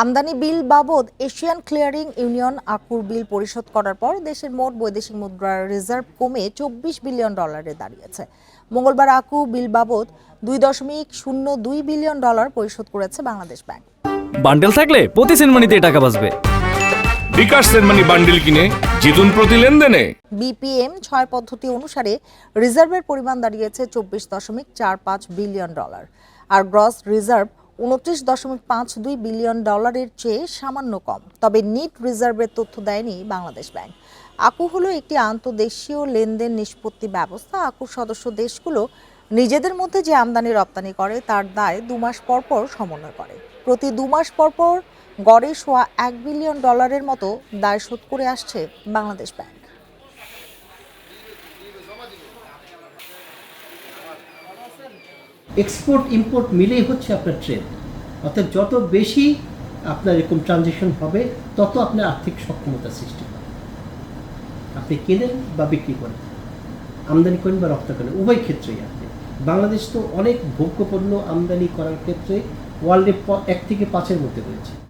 আমদানি বিল বাবদ Asian clearing union আকুর বিল পরিশোধ করার পর দেশের মোট বৈদেশিক মুদ্রার রিজার্ভ কমে চব্বিশ বিলিয়ন ডলারে দাঁড়িয়েছে। মঙ্গলবার আকু বিল বাবদ দুই দশমিক শূন্য দুই বিলিয়ন ডলার পরিশোধ করেছে বাংলাদেশ ব্যাংক। বান্ডেল থাকলে প্রতি সিনেমানিতে টাকা বাঁচবে। বিকাশ সেনমানি বান্ডিল কিনে জিতুন প্রতি লেনদেনে। বিপিএম ছয় পদ্ধতি অনুসারে রিজার্ভের পরিমাণ দাঁড়িয়েছে চব্বিশ দশমিক চার পাঁচ বিলিয়ন ডলার। আর গ্রস রিজার্ভ উনত্রিশ দশমিক পাঁচ দুই বিলিয়ন ডলারের চেয়ে সামান্য কম। তবে নিট রিজার্ভের তথ্য দেয়নি বাংলাদেশ ব্যাংক। আকু হলো একটি আন্তদেশীয় লেনদেন নিষ্পত্তি ব্যবস্থা। আকুর সদস্য দেশগুলো নিজেদের মধ্যে যে আমদানি রপ্তানি করে, তার দায় দু মাস পর পর সমন্বয় করে। প্রতি দু মাস পর পর গড়ে সোয়া এক বিলিয়ন ডলারের মতো দায় শোধ করে আসছে বাংলাদেশ ব্যাংক। এক্সপোর্ট ইম্পোর্ট মিলেই হচ্ছে আপনার ট্রেড অর্থাৎ যত বেশি আপনার এরকম ট্রানজেকশন হবে, তত আপনার আর্থিক সক্ষমতা সৃষ্টি হবে। আপনি কেনেন বা বিক্রি করেন? আমদানি করেন বা রপ্তানি করেন, উভয় ক্ষেত্রেই আপনি। বাংলাদেশ তো অনেক ভোগ্য পণ্য আমদানি করার ক্ষেত্রে ওয়ার্ল্ডে এক থেকে পাঁচের মধ্যে রয়েছে।